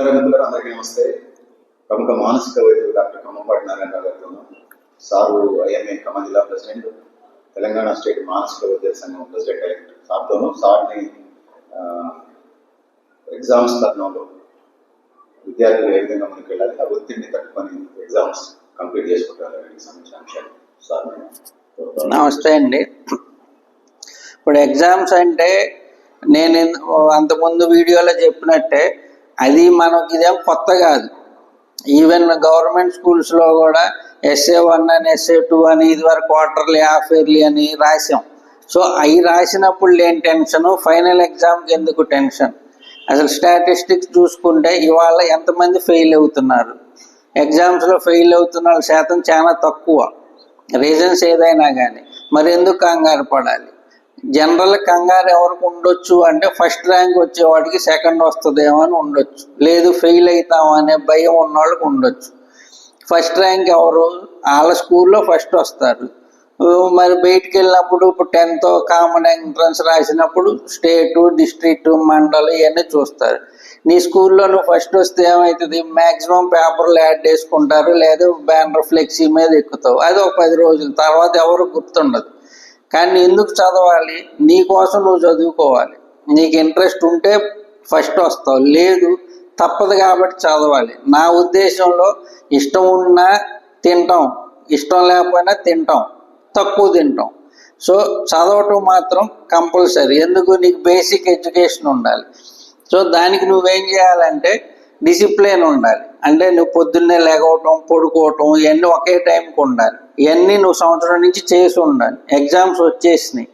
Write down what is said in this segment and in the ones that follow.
అందరూ అందరికీ నమస్తే. ప్రముఖ మానసిక వైద్యులు డాక్టర్ కమ్మపాటి నారాయణ గారితో సారు ఐఎంఏ ఖమ్మం జిల్లా ప్రెసిడెంట్ తెలంగాణ స్టేట్ మానసిక వైద్య సంఘం ప్రెసిడెంట్ ఎలక్ట్ సార్తోనూ సార్ని ఎగ్జామ్స్ తరుణంలో విద్యార్థులు ఏ విధంగా మనకి వెళ్ళాలి ఆ ఒత్తిడిని తట్టుకొని ఎగ్జామ్స్ కంప్లీట్ చేసుకుంటారు సంబంధించిన అంశాలు సార్ నమస్తే అండి. ఇప్పుడు ఎగ్జామ్స్ అంటే నేను అంతకుముందు వీడియోలో చెప్పినట్టే అది మనకి ఇదేం కొత్త కాదు. ఈవెన్ గవర్నమెంట్ స్కూల్స్లో కూడా ఎస్ఏ వన్ అని ఎస్ఏ టూ అని ఇది వరకు క్వార్టర్లీ హాఫ్ ఇయర్లీ అని రాసాం సో అవి రాసినప్పుడు లేని టెన్షన్ ఫైనల్ ఎగ్జామ్కి ఎందుకు టెన్షన్ అసలు స్టాటిస్టిక్స్ చూసుకుంటే ఇవాళ ఎంతమంది ఫెయిల్ అవుతున్నారు? ఎగ్జామ్స్లో ఫెయిల్ అవుతున్న వాళ్ళ శాతం చాలా తక్కువ. రీజన్స్ ఏదైనా కానీ మరి ఎందుకు కంగారు పడాలి? జనరల్ కంగారు ఎవరికి ఉండొచ్చు అంటే ఫస్ట్ ర్యాంక్ వచ్చేవాడికి సెకండ్ వస్తుందేమో అని ఉండొచ్చు. లేదు ఫెయిల్ అవుతామో అనే భయం ఉన్నవాళ్ళకి ఉండొచ్చు. ఫస్ట్ ర్యాంక్ ఎవరు? వాళ్ళ స్కూల్లో ఫస్ట్ వస్తారు. మరి బయటికి వెళ్ళినప్పుడు ఇప్పుడు టెన్త్ కామన్ ఎంట్రన్స్ రాసినప్పుడు స్టేటు డిస్ట్రిక్ట్ మండల్ ఇవన్నీ చూస్తారు. నీ స్కూల్లో నువ్వు ఫస్ట్ వస్తే ఏమవుతుంది మ్యాక్సిమం పేపర్లు యాడ్ చేసుకుంటారు. లేదా బ్యానర్ ఫ్లెక్సీ మీద ఎక్కుతావు. అది ఒక పది రోజులు. తర్వాత ఎవరు గుర్తుండదు. కానీ ఎందుకు చదవాలి? నీ కోసం నువ్వు చదువుకోవాలి. నీకు ఇంట్రెస్ట్ ఉంటే ఫస్ట్ వస్తావు. లేదు తప్పదు కాబట్టి చదవాలి. నా ఉద్దేశంలో ఇష్టం ఉన్నా తింటాం. ఇష్టం లేకపోయినా తింటాం. తక్కువ తింటాం. సో చదవటం మాత్రం కంపల్సరీ ఎందుకు? నీకు బేసిక్ ఎడ్యుకేషన్ ఉండాలి. సో దానికి నువ్వేం చేయాలంటే డిసిప్లిన్ ఉండాలి. అంటే నువ్వు పొద్దున్నే లేకపోవటం పడుకోవటం ఇవన్నీ ఒకే టైంకి ఉండాలి. ఇవన్నీ నువ్వు సంవత్సరం నుంచి చేసి ఉండాలి. ఎగ్జామ్స్ వచ్చేసినాయి.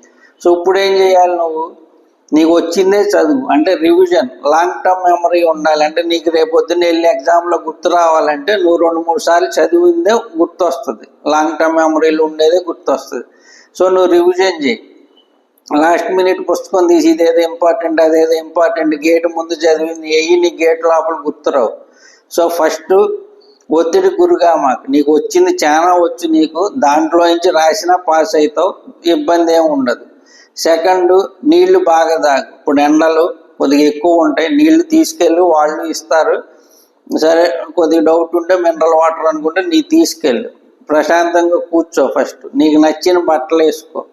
సో ఇప్పుడు ఏం చేయాలి నువ్వు? నీకు వచ్చిందే చదువు. అంటే రివిజన్. లాంగ్ టర్మ్ మెమరీ ఉండాలి. అంటే నీకు రేపు పొద్దున్న వెళ్ళి ఎగ్జామ్లో గుర్తు రావాలంటే నువ్వు రెండు మూడు సార్లు చదివిందే గుర్తొస్తుంది. లాంగ్ టర్మ్ మెమరీలు ఉండేదే గుర్తొస్తుంది. సో నువ్వు రివిజన్ చేయి. లాస్ట్ మినిట్ పుస్తకం తీసి ఇదేదో ఇంపార్టెంట్ అదేదో ఇంపార్టెంట్. గేట్ ముందు చదివింది. వెయ్యి నీ గేట్ లోపల గుర్తురావు? సో ఫస్ట్ ఒత్తిడి గురుగా మాకు. నీకు వచ్చింది చాలా వచ్చు నీకు. దాంట్లో నుంచి రాసినా పాస్ అవుతావు ఇబ్బంది ఏమి ఉండదు. సెకండ్ నీళ్ళు బాగా తాగు. ఇప్పుడు ఎండలు కొద్దిగా ఎక్కువ ఉంటాయి. నీళ్ళు తీసుకెళ్ళి వాళ్ళు ఇస్తారు. సరే కొద్దిగా డౌట్ ఉంటే మినరల్ వాటర్ అనుకుంటే నీ తీసుకెళ్ళు. ప్రశాంతంగా కూర్చో ఫస్ట్. నీకు నచ్చిన బట్టలు వేసుకో.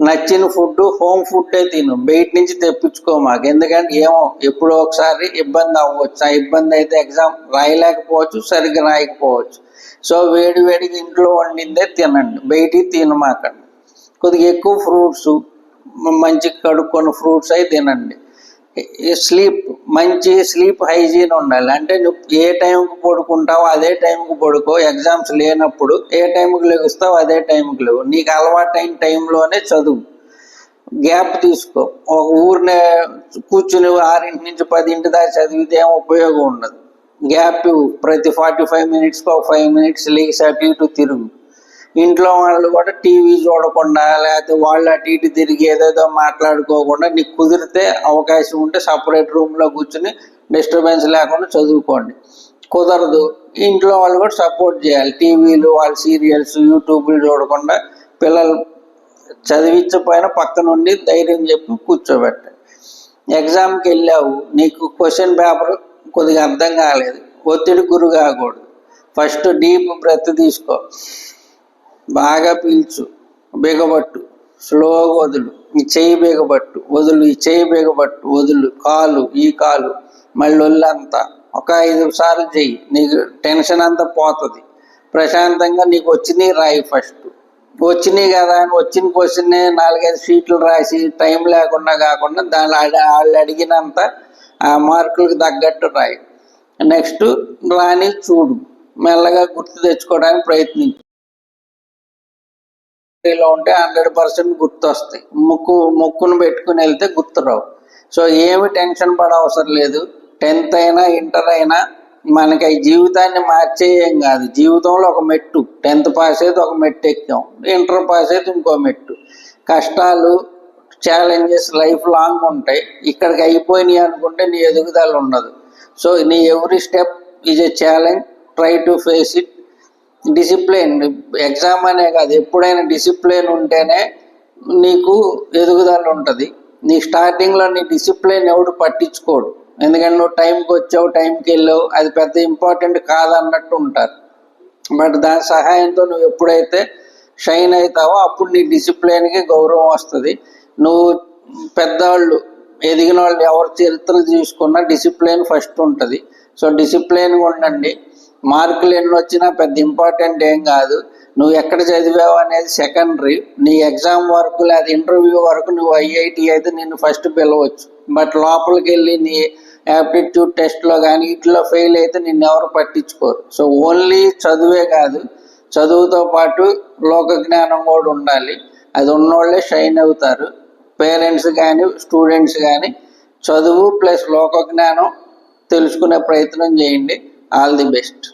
నచ్చిన ఫుడ్ హోమ్ ఫుడ్డే తిను. బయట నుంచి తెప్పించుకో మాకు. ఎందుకంటే ఏమో ఎప్పుడో ఒకసారి ఇబ్బంది అవ్వచ్చు. ఆ ఇబ్బంది అయితే ఎగ్జామ్ రాయలేకపోవచ్చు సరిగ్గా రాయకపోవచ్చు. సో వేడి వేడిగా ఇంట్లో వండిందే తినండి. బయటికి తినమాకండి. కొద్దిగా ఎక్కువ ఫ్రూట్స్ మంచి కడుక్కొని ఫ్రూట్స్ అయి తినండి. స్లీప్ మంచి స్లీప్ హైజీన్ ఉండాలి. అంటే నువ్వు ఏ టైంకి పడుకుంటావు అదే టైంకి పడుకో. ఎగ్జామ్స్ లేనప్పుడు ఏ టైంకి లెగుస్తావు అదే టైంకి లేవు. నీకు అలవాటైన టైంలోనే చదువు. గ్యాప్ తీసుకో. ఒక ఊరినే కూర్చుని ఆరింటి నుంచి పదింటి దాకా చదివితే ఏం ఉపయోగం ఉండదు. గ్యాప్ ప్రతి ఫార్టీ ఫైవ్ మినిట్స్కి ఒక ఫైవ్ మినిట్స్ లేచి అటు ఇటు తిరుగు. ఇంట్లో వాళ్ళు కూడా టీవీ చూడకుండా లేకపోతే వాళ్ళు అటు ఇటు తిరిగి ఏదేదో మాట్లాడుకోకుండా నీకు కుదిరితే అవకాశం ఉంటే సపరేట్ రూమ్లో కూర్చుని డిస్టర్బెన్స్ లేకుండా చదువుకోండి. కుదరదు. ఇంట్లో వాళ్ళు కూడా సపోర్ట్ చేయాలి. టీవీలు వాళ్ళ సీరియల్స్ యూట్యూబ్లు చూడకుండా పిల్లలు చదివించపోయినా పక్క నుండి ధైర్యం చెప్పి కూర్చోబెట్టాలి ఎగ్జామ్కి వెళ్ళావు. నీకు క్వశ్చన్ పేపర్ కొద్దిగా అర్థం కాలేదు. ఒత్తిడి గురి కాకూడదు. ఫస్ట్ డీప్ బ్రెత్ తీసుకో. బాగా పీల్చు బిగబట్టు స్లోగా వదులు. ఈ చెయ్యి బిగబట్టు వదులు ఈ చెయ్యి బిగబట్టు వదులు. కాలు ఈ కాలు మళ్ళీ ఒళ్ళంతా. ఒక ఐదు సార్లు చెయ్యి. నీకు టెన్షన్ అంతా పోతుంది. ప్రశాంతంగా నీకు వచ్చినాయి రాయి ఫస్ట్ వచ్చినాయి కదా అని వచ్చిన క్వశ్చన్ నాలుగైదు షీట్లు రాసి టైం లేకుండా కాకుండా దాని వాళ్ళు అడిగినంత ఆ మార్కులకు తగ్గట్టు రాయి. నెక్స్ట్ రాని చూడు. మెల్లగా గుర్తు తెచ్చుకోవడానికి ప్రయత్నించు. లో ఉంటే హండ్రెడ్ పర్సెంట్ గుర్తొస్తాయి. ముక్కు ముక్కును పెట్టుకుని వెళ్తే గుర్తురావు. సో ఏమి టెన్షన్ పడ అవసరం లేదు. టెన్త్ అయినా ఇంటర్ అయినా మనకి జీవితాన్ని మార్చేయం కాదు. జీవితంలో ఒక మెట్టు. టెన్త్ పాస్ అయితే ఒక మెట్టు ఎక్కాం. ఇంటర్ పాస్ అయితే ఇంకో మెట్టు. కష్టాలు ఛాలెంజెస్ లైఫ్ లాంగ్ ఉంటాయి. ఇక్కడికి అయిపోయినాయి అనుకుంటే నీ ఎదుగుదల ఉండదు. సో నీ every step is a challenge try to face it discipline. Exam అనే కాదు ఎప్పుడైనా డిసిప్లిన్ ఉంటేనే నీకు ఎదుగుదల ఉంటుంది. నీ స్టార్టింగ్లో నీ డిసిప్లిన్ ఎవడు పట్టించుకోడు. ఎందుకంటే నువ్వు టైంకి వచ్చావు టైంకి వెళ్ళావు అది పెద్ద ఇంపార్టెంట్ కాదన్నట్టు ఉంటారు. బట్ దాని సహాయంతో నువ్వు ఎప్పుడైతే షైన్ అవుతావో అప్పుడు నీ డిసిప్లిన్కి గౌరవం వస్తుంది. నువ్వు పెద్దవాళ్ళు ఎదిగిన వాళ్ళు ఎవరి చరిత్రలు తీసుకున్నా డిసిప్లిన్ ఫస్ట్ ఉంటుంది. సో డిసిప్లిన్గా ఉండండి. మార్కులు ఎన్ని వచ్చినా పెద్ద ఇంపార్టెంట్ ఏం కాదు. నువ్వు ఎక్కడ చదివావు అనేది సెకండరీ. నీ ఎగ్జామ్ వరకు లేదా ఇంటర్వ్యూ వరకు నువ్వు ఐఐటి అయితే నిన్ను ఫస్ట్ పిలవచ్చు. బట్ లోపలికి వెళ్ళి నీ యాప్టిట్యూడ్ టెస్ట్లో కానీ ఇట్లో ఫెయిల్ అయితే నిన్ను ఎవరు పట్టించుకోరు. సో ఓన్లీ చదువే కాదు. చదువుతో పాటు లోక జ్ఞానం కూడా ఉండాలి. అది ఉన్నోళ్ళే షైన్ అవుతారు. పేరెంట్స్ కానీ స్టూడెంట్స్ కానీ చదువు ప్లస్ లోక జ్ఞానం తెలుసుకునే ప్రయత్నం చేయండి. All the best.